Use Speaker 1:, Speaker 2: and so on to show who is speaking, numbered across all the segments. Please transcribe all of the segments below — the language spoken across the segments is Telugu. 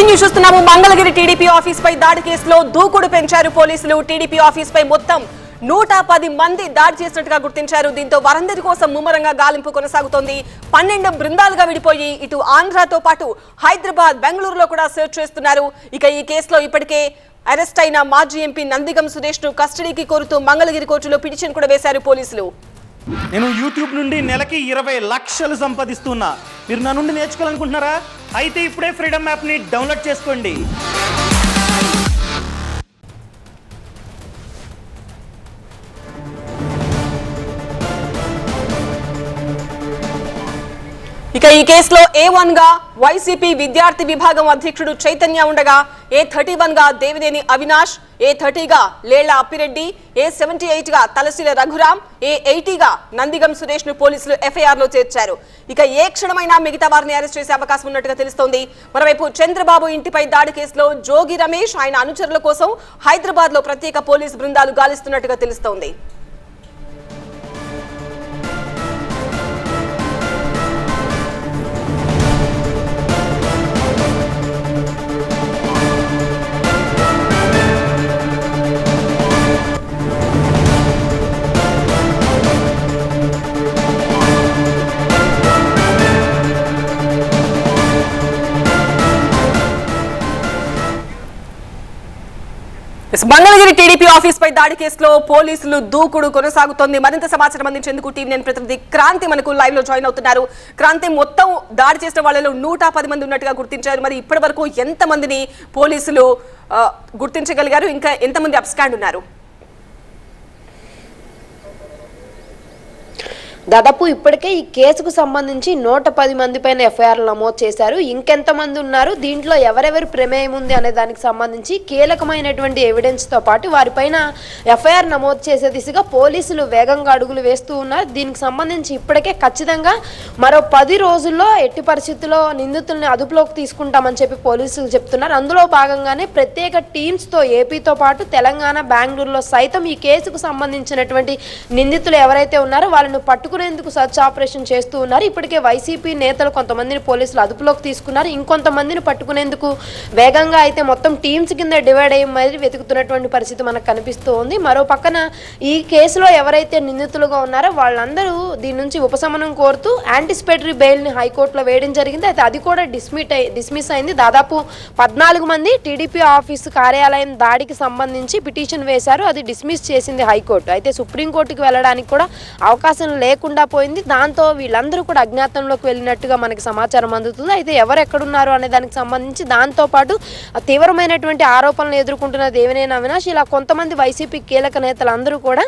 Speaker 1: బ్రేకింగ్ న్యూస్ చూస్తున్నాము. మంగళగిరి టీడీపీ ఆఫీస్ పై దాడి కేసులో దూకుడు పెంచారు పోలీసులు. టీడీపీ ఆఫీస్ పై మొత్తం నూట పది మంది దాడి చేసినట్టుగా గుర్తించారు. దీంతో వారందరి కోసం ముమ్మరంగా గాలింపు కొనసాగుతోంది. పన్నెండు బృందాలుగా విడిపోయి ఇటు ఆంధ్రతో పాటు హైదరాబాద్ బెంగళూరులో కూడా సెర్చ్ చేస్తున్నారు. ఇక ఈ కేసులో ఇప్పటికే అరెస్ట్ అయిన మాజీ ఎంపీ నందిగం సురేష్ను కస్టడీకి కోరుతూ మంగళగిరి కోర్టులో పిటిషన్ కూడా వేశారు పోలీసులు.
Speaker 2: నేను యూట్యూబ్ నుండి నెలకి ఇరవై లక్షలు సంపాదిస్తున్నా. మీరు నా నుండి నేర్చుకోవాలనుకుంటున్నారా? అయితే ఇప్పుడే ఫ్రీడమ్ యాప్ని డౌన్లోడ్ చేసుకోండి.
Speaker 1: ఇక ఈ కేసులో ఏ వన్గా వైసీపీ విద్యార్థి విభాగం అధ్యక్షుడు చైతన్య ఉండగా ఏ థర్టీ వన్గా దేవినేని అవినాష్ ఏ థర్టీగా లేళ్ళ అప్పిరెడ్డి ఏ సెవెంటీ ఎయిట్గా తలశీల రఘురాం ఏ ఎయిటీగా నందిగం సురేష్ను పోలీసులు ఎఫ్ఐఆర్లో చేర్చారు. ఇక ఏ క్షణమైనా మిగతా వారిని అరెస్ట్ చేసే అవకాశం ఉన్నట్టుగా తెలుస్తోంది. మరోవైపు చంద్రబాబు ఇంటిపై దాడి కేసులో జోగి రమేష్ ఆయన అనుచరుల కోసం హైదరాబాద్లో ప్రత్యేక పోలీసు బృందాలు గాలిస్తున్నట్టుగా తెలుస్తోంది. మంగళగిరి టీడీపీ ఆఫీస్ పై దాడి కేసులో పోలీసులు దూకుడు కొనసాగుతోంది. మరింత సమాచారం అందించేందుకు టీవీ నేను ప్రతినిధి క్రాంతి మనకు లైవ్లో జాయిన్ అవుతున్నారు. క్రాంతి మొత్తం దాడి చేసిన వాళ్ళలో నూట పది మంది ఉన్నట్టుగా గుర్తించారు. మరి ఇప్పటి వరకు ఎంత మందిని పోలీసులు గుర్తించగలిగారు? ఇంకా ఎంతమంది అబ్స్కాండ్ ఉన్నారు?
Speaker 3: దాదాపు ఇప్పటికే ఈ కేసుకు సంబంధించి నూట పది మంది పైన ఎఫ్ఐఆర్లు నమోదు చేశారు. ఇంకెంతమంది ఉన్నారు? దీంట్లో ఎవరెవరి ప్రమేయం ఉంది అనే దానికి సంబంధించి కీలకమైనటువంటి ఎవిడెన్స్తో పాటు వారిపైన ఎఫ్ఐఆర్ నమోదు చేసే దిశగా పోలీసులు వేగంగా అడుగులు వేస్తూ ఉన్నారు. దీనికి సంబంధించి ఇప్పటికే ఖచ్చితంగా మరో పది రోజుల్లో ఎట్టి పరిస్థితుల్లో నిందితుల్ని అదుపులోకి తీసుకుంటామని చెప్పి పోలీసులు చెప్తున్నారు. అందులో భాగంగానే ప్రత్యేక టీమ్స్తో ఏపీతో పాటు తెలంగాణ బెంగళూరులో సైతం ఈ కేసుకు సంబంధించినటువంటి నిందితులు ఎవరైతే ఉన్నారో వాళ్ళని పట్టుకునేందుకు సర్చ్ ఆపరేషన్ చేస్తూ ఉన్నారు. ఇప్పటికే వైసీపీ నేతలు కొంతమందిని పోలీసులు అదుపులోకి తీసుకున్నారు. ఇంకొంతమందిని పట్టుకునేందుకు వేగంగా అయితే మొత్తం టీమ్స్ కింద డివైడ్ అయ్యి మరి వెతుకుతున్నటువంటి పరిస్థితి మనకు కనిపిస్తూ ఉంది. మరో పక్కన ఈ కేసులో ఎవరైతే నిందితులుగా ఉన్నారో వాళ్ళందరూ దీని నుంచి ఉపశమనం కోరుతూ యాంటిసిపేటరీ బెయిల్ని హైకోర్టులో వేయడం జరిగింది. అయితే అది కూడా డిస్మిట్ అయి డిస్మిస్ అయింది. దాదాపు పద్నాలుగు మంది టీడీపీ ఆఫీసు కార్యాలయం దాడికి సంబంధించి పిటిషన్ వేశారు. అది డిస్మిస్ చేసింది హైకోర్టు. అయితే సుప్రీంకోర్టుకి వెళ్ళడానికి కూడా అవకాశం లేకుండా పోయింది. దాంతో వీళ్ళందరూ కూడా అజ్ఞాతంలోకి వెళ్ళినట్టుగా మనకి సమాచారం అందుతుంది. అయితే ఎవరు ఎక్కడున్నారు అనే దానికి సంబంధించి దాంతో పాటు తీవ్రమైనటువంటి ఆరోపణలు ఎదుర్కొంటున్న దేవినేని అవినాష్. ఇలా కొంతమంది వైసీపీ కీలక నేతలందరూ కూడా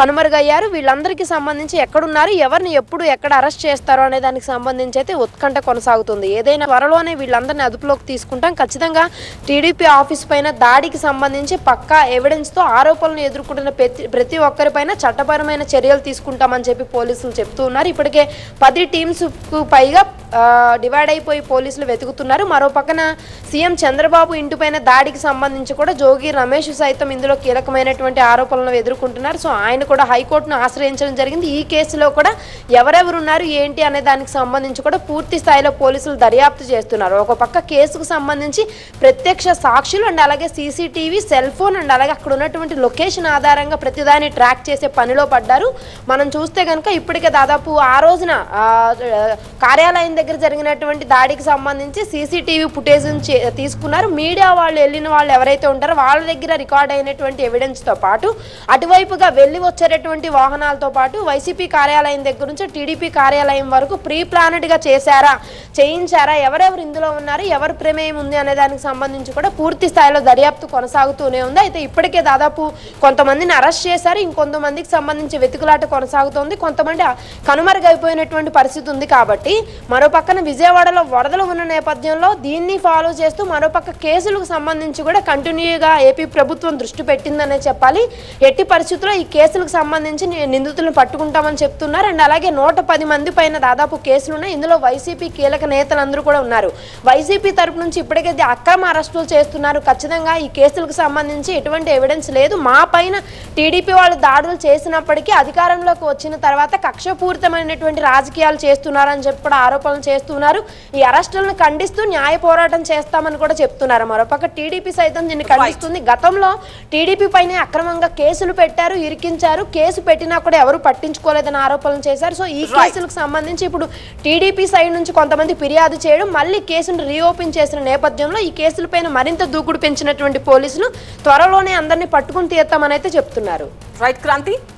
Speaker 3: కనుమరుగయ్యారు. వీళ్ళందరికీ సంబంధించి ఎక్కడున్నారు ఎవరిని ఎప్పుడు ఎక్కడ అరెస్ట్ చేస్తారో అనే దానికి సంబంధించి అయితే ఉత్కంఠ కొనసాగుతుంది. ఏదైనా త్వరలోనే వీళ్ళందరినీ అదుపులోకి తీసుకుంటాం. ఖచ్చితంగా టీడీపీ ఆఫీస్ పైన దాడికి సంబంధించి పక్కా ఎవిడెన్స్తో ఆరోపణలు ఎదుర్కొంటున్న ప్రతి ప్రతి ఒక్కరిపైన చట్టపరమైన చర్యలు తీసుకుంటామని చెప్పి పోలీసులు చెప్తూ ఉన్నారు. ఇప్పటికే పది టీమ్స్ పైగా డివైడ్ అయిపోయి పోలీసులు వెతుకుతున్నారు. మరో పక్కన సీఎం చంద్రబాబు ఇంటిపైన దాడికి సంబంధించి కూడా జోగి రమేష్ సైతం ఇందులో కీలకమైనటువంటి ఆరోపణలను ఎదుర్కొంటున్నారు. సో ఆయన కూడా హైకోర్టును ఆశ్రయించడం జరిగింది. ఈ కేసులో కూడా ఎవరెవరు ఉన్నారు ఏంటి అనే దానికి సంబంధించి కూడా పూర్తి స్థాయిలో పోలీసులు దర్యాప్తు చేస్తున్నారు. ఒక పక్క కేసుకు సంబంధించి ప్రత్యక్ష సాక్షులు అండ్ అలాగే సీసీటీవీ సెల్ ఫోన్ అండ్ అలాగే అక్కడ ఉన్నటువంటి లొకేషన్ ఆధారంగా ప్రతిదాన్ని ట్రాక్ చేసే పనిలో పడ్డారు. మనం చూస్తే కనుక ఇప్పటికే దాదాపు ఆ రోజున కార్యాలయం దగ్గర దగ్గర జరిగినటువంటి దాడికి సంబంధించి సీసీటీవీ ఫుటేజ్ తీసుకున్నారు. మీడియా వాళ్ళు వెళ్ళిన వాళ్ళు ఎవరైతే ఉంటారో వాళ్ళ దగ్గర రికార్డ్ అయినటువంటి ఎవిడెన్స్తో పాటు అటువైపుగా వెళ్ళి వచ్చేటటువంటి వాహనాలతో పాటు వైసీపీ కార్యాలయం దగ్గర నుంచి టీడీపీ కార్యాలయం వరకు ప్రీ ప్లానెడ్గా చేశారా చేయించారా ఎవరెవరు ఇందులో ఉన్నారు ఎవరు ప్రమేయం ఉంది అనే దానికి సంబంధించి కూడా పూర్తి స్థాయిలో దర్యాప్తు కొనసాగుతూనే ఉంది. అయితే ఇప్పటికే దాదాపు కొంతమందిని అరెస్ట్ చేశారు. ఇంకొంతమందికి సంబంధించి వెతుకులాట కొనసాగుతోంది. కొంతమంది కనుమరుగైపోయినటువంటి పరిస్థితి ఉంది కాబట్టి మరో పక్కన విజయవాడలో వరదలు ఉన్న నేపథ్యంలో దీన్ని ఫాలో చేస్తూ మరోపక్క కేసులకు సంబంధించి కూడా కంటిన్యూగా ఏపీ ప్రభుత్వం దృష్టి పెట్టిందనే చెప్పాలి. ఎట్టి పరిస్థితుల్లో ఈ కేసులకు సంబంధించి నిందితులను పట్టుకుంటామని చెప్తున్నారు. అండ్ అలాగే నూట పది మంది పైన దాదాపు కేసులు ఉన్నాయి. ఇందులో వైసీపీ కీలక నేతలందరూ కూడా ఉన్నారు. వైసీపీ తరపు నుంచి ఇప్పటికే అక్రమ అరెస్టులు చేస్తున్నారు. ఖచ్చితంగా ఈ కేసులకు సంబంధించి ఎటువంటి ఎవిడెన్స్ లేదు. మా పైన టీడీపీ వాళ్ళు దాడులు చేసినప్పటికీ అధికారంలోకి వచ్చిన తర్వాత కక్షపూరితమైనటువంటి రాజకీయాలు చేస్తున్నారని చెప్పి కూడా ఆరోపణలు ఆరోపణలు చేస్తున్నారు. ఈ అరెస్టులను ఖండిస్తూ న్యాయ పోరాటం చేస్తామని కూడా చెప్తున్నారు. మరోపక్క టీడీపీ సైతం దీన్ని ఖండిస్తుంది. గతంలో టీడీపీ పైనే అక్రమంగా కేసులు పెట్టారు ఇరికించారు. కేసు పెట్టినా కూడా ఎవరు పట్టించుకోలేదని ఆరోపణలు చేశారు. సో ఈ. కేసులకు సంబంధించి ఇప్పుడు టీడీపీ సైడ్ నుంచి కొంతమంది ఫిర్యాదు చేయడం మళ్ళీ కేసును రీఓపెన్ చేసిన నేపథ్యంలో ఈ కేసులపైన మరింత దూకుడు పెంచినటువంటి పోలీసులు త్వరలోనే అందరినీ పట్టుకుని తీస్తామని అయితే చెప్తున్నారు.
Speaker 1: రైట్ క్రాంతి